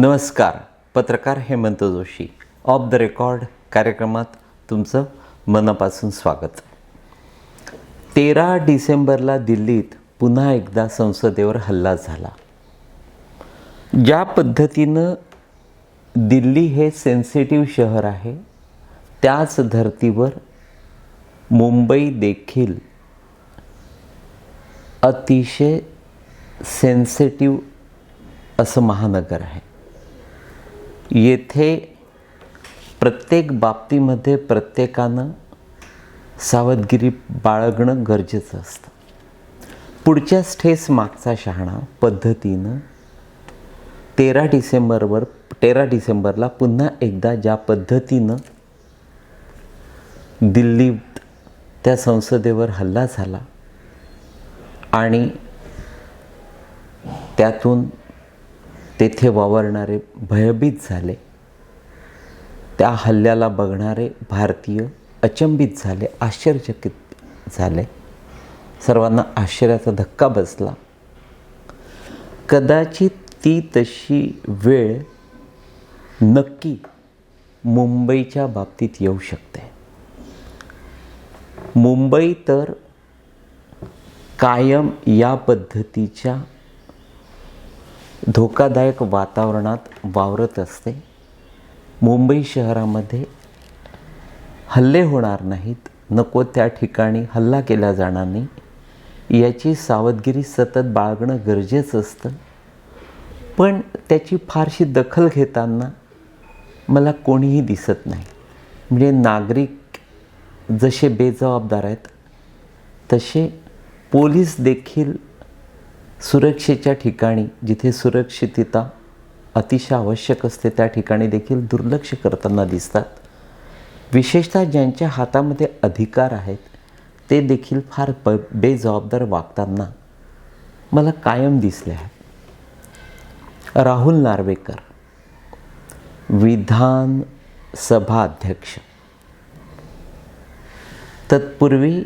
नमस्कार पत्रकार Hemant Joshi. Off the record कार्यक्रमात तुमचं मनापासून स्वागत. तेरा डिसेंबरला दिल्लीत पुन्हा एकदा संसदेवर हल्ला झाला. ज्या पद्धतीनं दिल्ली हे सेन्सिटिव्ह शहर आहे त्याच धर्तीवर मुंबई देखील अतिशय सेन्सिटिव्ह असं महानगर आहे. येथे प्रत्येक बाबतीमध्ये प्रत्येकानं सावधगिरी बाळगणं गरजेचं असतं. पुढच्याच ठेस मागचा शहाणा पद्धतीनं तेरा डिसेंबरवर तेरा डिसेंबरला पुन्हा एकदा ज्या पद्धतीनं दिल्लीत त्या संसदेवर हल्ला झाला आणि त्यातून तेथे वावरणारे भयभीत झाले. त्या हल्ल्याला बघणारे भारतीय अचंबित झाले आश्चर्यचकित झाले. सर्वांना आश्चर्याचा धक्का बसला. कदाचित ती तशी वेळ नक्की मुंबईच्या बाबतीत येऊ शकते. मुंबई तर कायम या पद्धतीच्या धोकादायक वातावरणात वावरत असते. मुंबई शहरामध्ये हल्ले होणार नाहीत. नको त्या ठिकाणी हल्ला केला जाणार नाही. याची सावधगिरी सतत बाळगणं गरजेचं असतं. पण त्याची फारशी दखल घेताना मला कोणीही दिसत नाही. म्हणजे नागरिक जसे बेजबाबदार आहेत तसे पोलीस देखील सुरक्षेच्या ठिकाणी जिथे सुरक्षितता अतिशय आवश्यक असते त्या ठिकाणी देखील दुर्लक्ष करताना दिसतात. विशेषतः ज्यांच्या हातामध्ये अधिकार आहेत ते देखील फार ब बेजबाबदार वागताना मला कायम दिसले आहे. राहुल नार्वेकर विधानसभा अध्यक्ष. तत्पूर्वी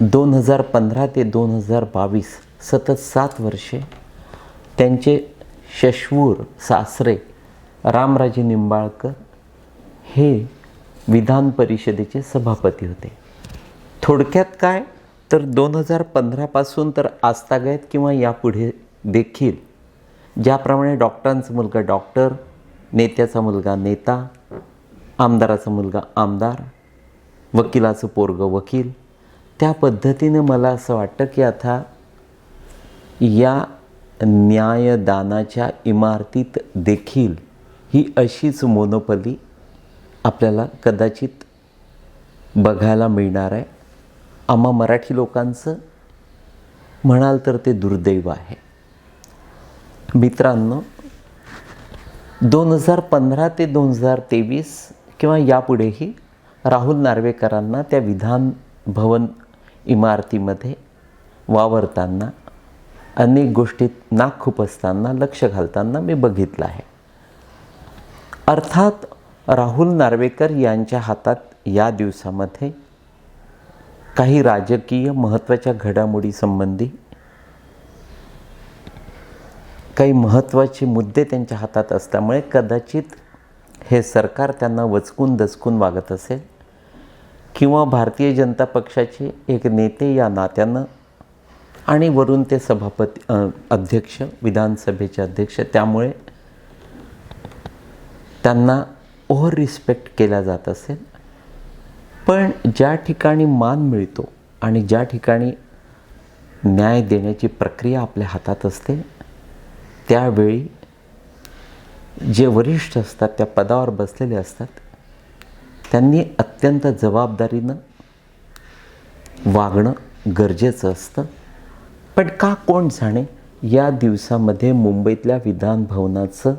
दोन हजार पंधरा ते दोन हजार बावीस सतत सात वर्षे त्यांचे शश्वूर सासरे रामराजे निंबाळकर हे विधान परिषदेचे सभापती होते. थोडक्यात काय? तर दोन हजार पंधरापासून तर आजतागायत किंवा यापुढे देखील ज्याप्रमाणे डॉक्टरांचा मुलगा डॉक्टर नेत्याचा मुलगा नेता आमदाराचा मुलगा आमदार वकिलाचं पोरगं वकील त्या पद्धतीनं मला असं वाटतं की आता या न्यायदानाच्या इमारतीत देखील ही अशीच मोनोपली आपल्याला कदाचित बघायला मिळणार आहे. आम्हा मराठी लोकांचं म्हणाल तर ते दुर्दैव आहे. मित्रांनो दोन हजार पंधरा ते दोन हजार तेवीस किंवा यापुढेही राहुल नार्वेकरांना त्या विधान भवन इमारतीमध्ये वावरताना अनेक गोष्टीत नाक खुपसताना लक्ष घालताना मी बघितलं आहे. अर्थात राहुल नार्वेकर यांच्या हातात या दिवसामध्ये काही राजकीय महत्त्वाच्या घडामोडीसंबंधी काही महत्त्वाचे मुद्दे त्यांच्या हातात असल्यामुळे कदाचित हे सरकार त्यांना वचकून दचकून वागत असेल. किंवा भारतीय जनता पक्षाचे एक नेते या नात्यानं आणि वरून ते सभापती अध्यक्ष विधानसभेचे अध्यक्ष त्यामुळे त्यांना ओव्हर रिस्पेक्ट केला जात असेल. पण ज्या ठिकाणी मान मिळतो आणि ज्या ठिकाणी न्याय देण्याची प्रक्रिया आपल्या हातात असते त्यावेळी जे वरिष्ठ असतात त्या पदावर बसलेले असतात त्यांनी अत्यंत जबाबदारीनं वागणं गरजेचं असतं. पण का कोण जाणे? या दिवसामध्ये मुंबईतल्या विधान भवनाचं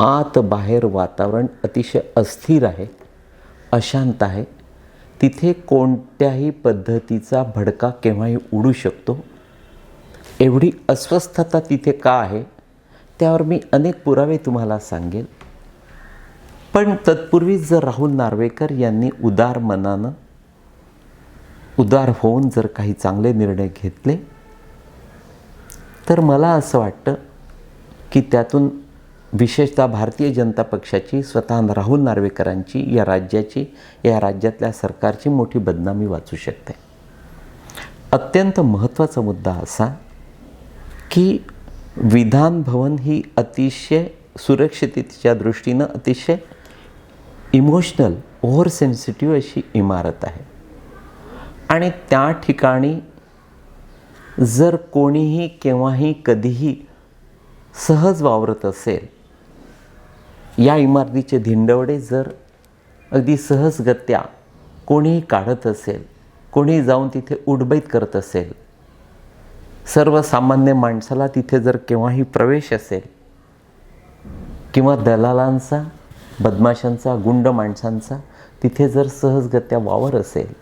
आत बाहेर वातावरण अतिशय अस्थिर आहे अशांत आहे. तिथे कोणत्याही पद्धतीचा भडका केव्हाही उडू शकतो. एवढी अस्वस्थता तिथे का आहे? त्यावर मी अनेक पुरावे तुम्हाला सांगेल. पण तत्पूर्वी जर राहुल नार्वेकर यांनी उदार मनानं उदार होऊन जर काही चांगले निर्णय घेतले तर मला असं वाटतं की त्यातून विशेषतः भारतीय जनता पक्षाची स्वतः राहुल नार्वेकरांची या राज्याची या राज्यातल्या सरकारची मोठी बदनामी वाचू शकते. अत्यंत महत्त्वाचा मुद्दा असा की विधान भवन ही अतिशय सुरक्षिततेच्या दृष्टीनं अतिशय इमोशनल ओव्हर सेन्सिटिव्ह अशी इमारत आहे. आणि त्या ठिकाणी जर कोणीही केव्हाही कधीही सहज वावरत असेल या इमारतीचे धिंडवडे जर अगदी सहजगत्या कोणीही काढत असेल कोणी जाऊन तिथे उडबैत करत असेल सर्वसामान्य माणसाला तिथे जर केव्हाही प्रवेश असेल किंवा दलालांचा बदमाशांचा गुंड माणसांचा तिथे जर सहजगत्या वावर असेल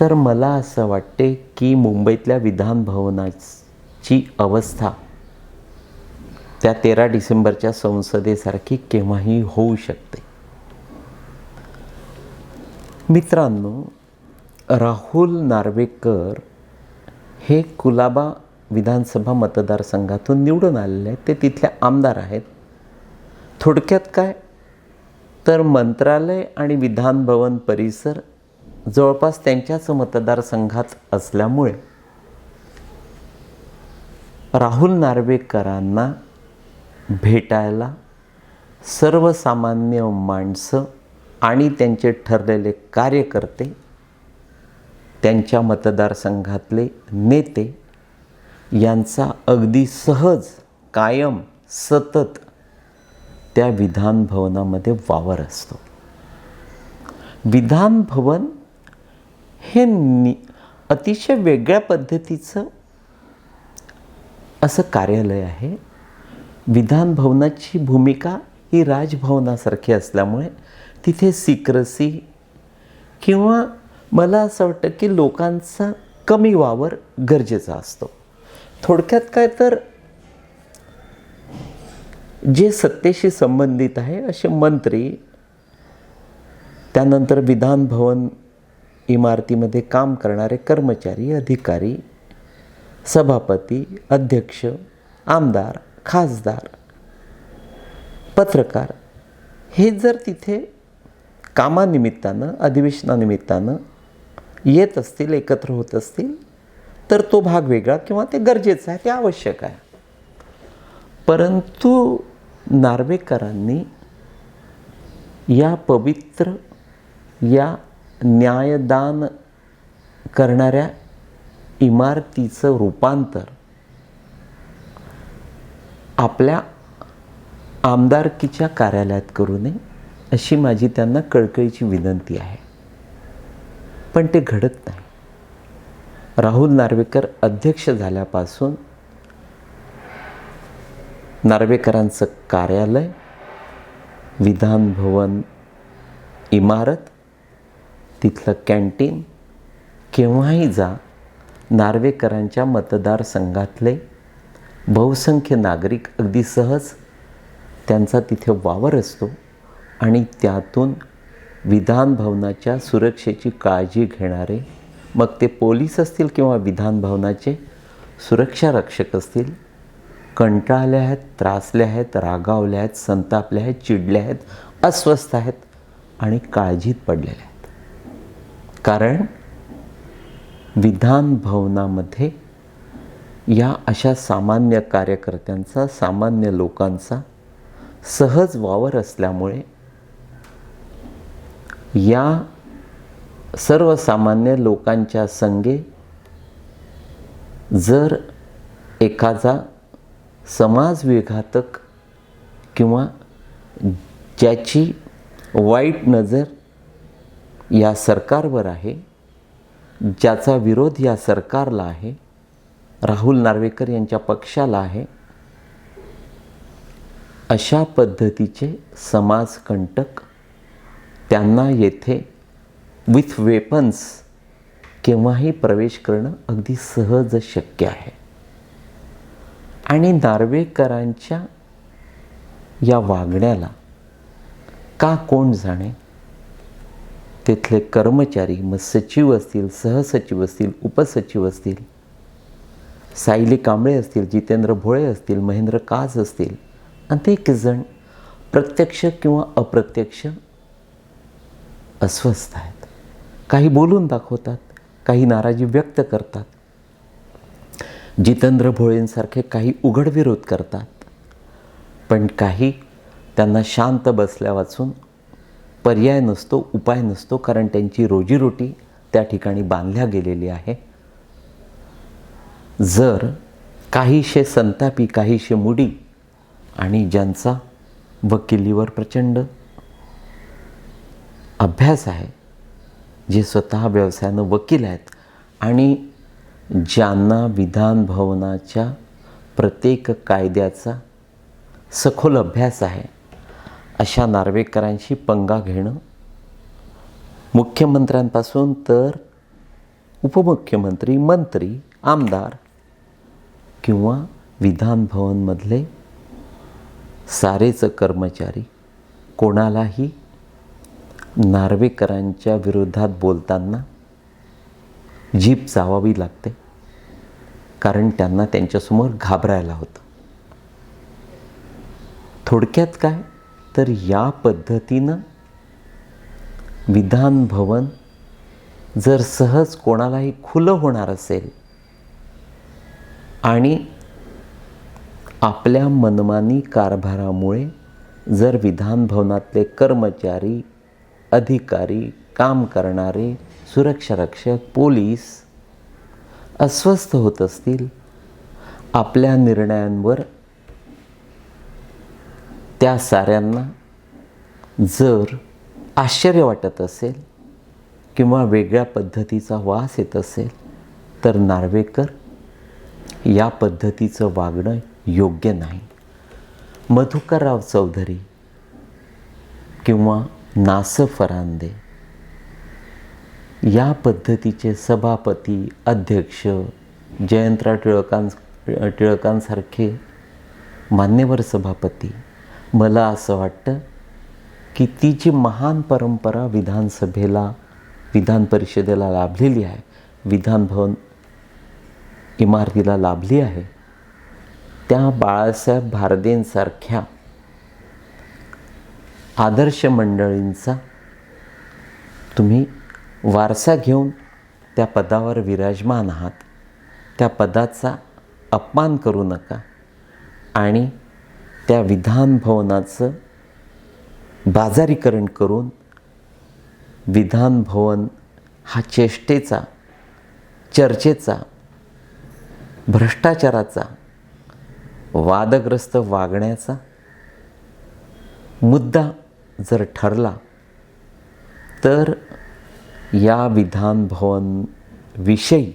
तर मला असं वाटते की मुंबईतल्या विधान भवनाची अवस्था त्या तेरा डिसेंबरच्या संसदेसारखी केव्हाही होऊ शकते. मित्रांनो राहुल नार्वेकर हे कुलाबा विधानसभा मतदारसंघातून निवडून आलेले आहेत. ते तिथले आमदार आहेत. थोडक्यात काय तर मंत्रालय आणि विधान भवन परिसर जवळपास त्यांच्याच मतदारसंघात असल्यामुळे राहुल नार्वेकरांना भेटायला सर्वसामान्य माणसं आणि त्यांचे ठरलेले कार्यकर्ते त्यांच्या मतदारसंघातले नेते यांचा अगदी सहज कायम सतत त्या विधान भवनामध्ये वावर असतो. विधान भवन हे नि अतिशय वेगळ्या पद्धतीचं असं कार्यालय आहे. विधान भवनाची भूमिका ही राजभवनासारखी असल्यामुळे तिथे सिक्रसी किंवा मला असं वाटतं की लोकांचा कमी वावर गरजेचा असतो. थोडक्यात काय तर जे सत्तेशी संबंधित आहे असे मंत्री त्यानंतर विधान भवन इमारतीमध्ये काम करणारे कर्मचारी अधिकारी सभापती अध्यक्ष आमदार खासदार पत्रकार हे जर तिथे कामानिमित्तानं अधिवेशनानिमित्तानं येत असतील एकत्र होत असतील तर तो भाग वेगळा किंवा ते गरजेचं आहे ते आवश्यक आहे. परंतु नार्वेकरांनी या पवित्र या न्यायदान करणाऱ्या इमारतीचं रूपांतर आपल्या आमदारकीच्या कार्यालयात करू नये अशी माझी त्यांना कळकळीची विनंती आहे. पण ते घडत नाही. राहुल नार्वेकर अध्यक्ष झाल्यापासून नार्वेकरांचं कार्यालय विधान भवन इमारत तिथलं कॅन्टीन केव्हाही जा नार्वेकरांच्या मतदारसंघातले बहुसंख्य नागरिक अगदी सहज त्यांचा तिथे वावर असतो आणि त्यातून विधान भवनाच्या सुरक्षेची काळजी घेणारे मग ते पोलीस असतील किंवा विधान भवनाचे सुरक्षा रक्षक असतील कंटाळल्या आहेत त्रासले आहेत रागावल्या आहेत संतापले आहेत चिडल्या आहेत अस्वस्थ आहेत आणि काळजीत पडलेल्या आहेत. कारण विधान भवनामध्ये या अशा सामान्य कार्यकर्त्यांचा सामान्य लोकांचा सहज वावर असल्यामुळे या सर्वसामान्य लोकांच्या संगे जर एखादा समाजविघातक किंवा ज्याची वाईट नजर या सरकारवर आहे ज्याचा विरोध या सरकारला आहे राहुल नार्वेकर यांच्या पक्षाला आहे अशा पद्धतीचे समाजकंटक त्यांना येथे विथ वेपन्स केव्हाही प्रवेश करणं अगदी सहज शक्य आहे. आणि नार्वेकरांच्या या वागण्याला का कोण जाणे? तिथले कर्मचारी मग सचिव असतील सहसचिव असतील उपसचिव असतील सायली कांबळे असतील जितेंद्र भोळे असतील महेंद्र काज असतील अनेक जण प्रत्यक्ष किंवा अप्रत्यक्ष अस्वस्थ आहेत. काही बोलून दाखवतात काही नाराजी व्यक्त करतात. जितेंद्र भोळेंसारखे काही उघड विरोध करतात. पण काही त्यांना शांत बसल्या वाचून पर्याय नसतो उपाय नसतो कारण त्यांची रोजीरोटी त्या ठिकाणी बांधल्या गेलेली आहे. जर काहीशे संतापी काहीशे मुडी आणि ज्यांचा वकिलीवर प्रचंड अभ्यास आहे जे स्वतः व्यवसायानं वकील आहेत आणि ज्यांना विधान भवनाच्या प्रत्येक कायद्याचा सखोल अभ्यास आहे अशा नार्वेकरांशी पंगा घेणं मुख्यमंत्र्यांपासून तर उपमुख्यमंत्री मंत्री आमदार किंवा विधानभवनमधले सारेच कर्मचारी कोणालाही नार्वेकरांच्या विरोधात बोलताना जीप जावावी लागते. कारण त्यांना त्यांच्यासमोर घाबरायला होतं. थोडक्यात काय? तर या पद्धतीनं विधान भवन जर सहज कोणालाही खुलं होणार असेल आणि आपल्या मनमानी कारभारामुळे जर विधान भवनातले कर्मचारी अधिकारी काम करणारे सुरक्षारक्षक पोलीस अस्वस्थ होत असतील आपल्या निर्णयांवर त्या साऱ्यांना जर आश्चर्य वाटत असेल किंवा वेगळ्या पद्धतीचा वास येत असेल तर नार्वेकर या पद्धतीचं वागणं योग्य नाही. मधुकरराव चौधरी किंवा नास फरांदे या पद्धतीचे सभापती अध्यक्ष जयंतराव टिळकां टिळकांसारखे मान्यवर सभापती मला असं वाटतं की ती जी महान परंपरा विधानसभेला विधान परिषदेला लाभलेली आहे विधान भवन इमारतीला लाभली आहे त्या बाळासाहेब भारदेंसारख्या आदर्श मंडळींचा तुम्ही वारसा घेऊन त्या पदावर विराजमान आहात. त्या पदाचा अपमान करू नका आणि त्या विधान भवनाचं बाजारीकरण करून विधान भवन हा चेष्टेचा चर्चेचा भ्रष्टाचाराचा वादग्रस्त वागण्याचा मुद्दा जर ठरला तर या विधान भवन विषयी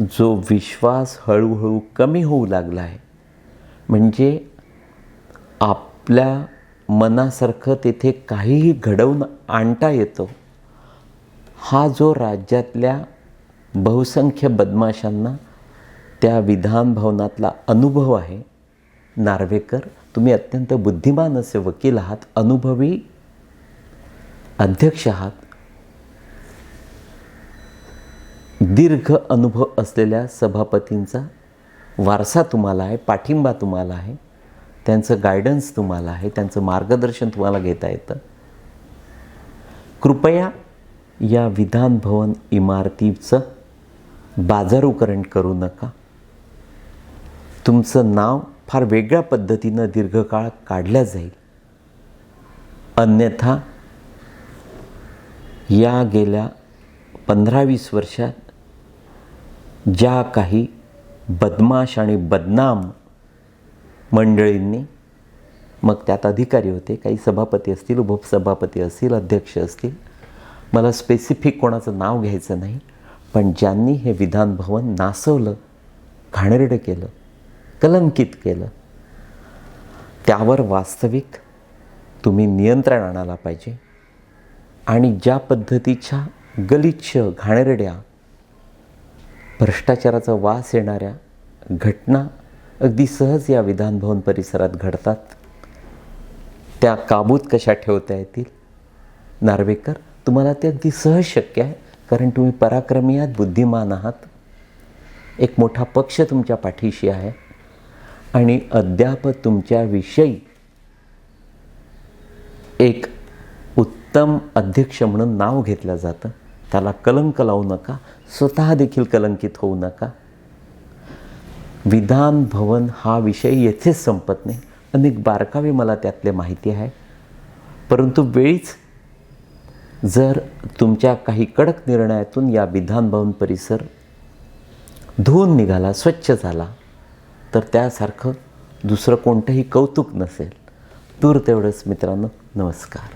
जो विश्वास हळूहळू कमी होऊ लागला आहे म्हणजे आपल्या मनासारखं तेथे काहीही घडवून आणता येतं हा जो राज्यातल्या बहुसंख्य बदमाशांना त्या विधान भवनातला अनुभव आहे नार्वेकर तुम्ही अत्यंत बुद्धिमान असे वकील आहात अनुभवी अध्यक्ष आहात दीर्घ अनुभव असलेल्या सभापतींचा वारसा तुम्हाला आहे पाठिंबा तुम्हाला आहे त्यांचं गायडन्स तुम्हाला आहे त्यांचं मार्गदर्शन तुम्हाला घेता येतं. कृपया या विधान भवन इमारतीचं बाजारूकरण करू नका. तुमचं नाव फार वेगळ्या पद्धतीनं दीर्घकाळ काढल्या जाईल. अन्यथा या गेल्या पंधरा वीस वर्षात ज्या काही बदमाश आणि बदनाम मंडळींनी मग त्यात अधिकारी होते काही सभापती असतील उपसभापती असतील अध्यक्ष असतील. मला स्पेसिफिक कोणाचं नाव घ्यायचं नाही पण ज्यांनी हे विधान भवन नासवलं घाणेरडं केलं कलंकित केलं त्यावर वास्तविक तुम्ही नियंत्रण आणायला पाहिजे. आणि ज्या पद्धतीच्या गलिच्छ घाणेरड्या भ्रष्टाचाराचा वास येणाऱ्या घटना अगदी सहज या विधानभवन परिसरात घडतात. त्या काबूत कशा ठेवता येतील? नार्वेकर तुम्हाला ते अगदी सहज शक्य आहे कारण तुम्ही पराक्रमी आहात बुद्धिमान आहात. एक मोठा पक्ष तुमच्या पाठीशी आहे आणि अद्याप तुमच्याविषयी एक उत्तम अध्यक्ष म्हणून नाव घेतलं जातं. त्याला कलंक लावू नका स्वतः देखील कलंकित होऊ नका. विधान भवन हा विषय येथेच संपत नाही. अनेक बारकावे मला त्यातले माहिती आहे. परंतु वेळीच जर तुमच्या काही कडक निर्णयातून या विधान भवन परिसर धुवून निघाला स्वच्छ झाला तर त्यासारखं दुसरं कोणतंही कौतुक नसेल. दूर तेवढंच मित्रांनो नमस्कार.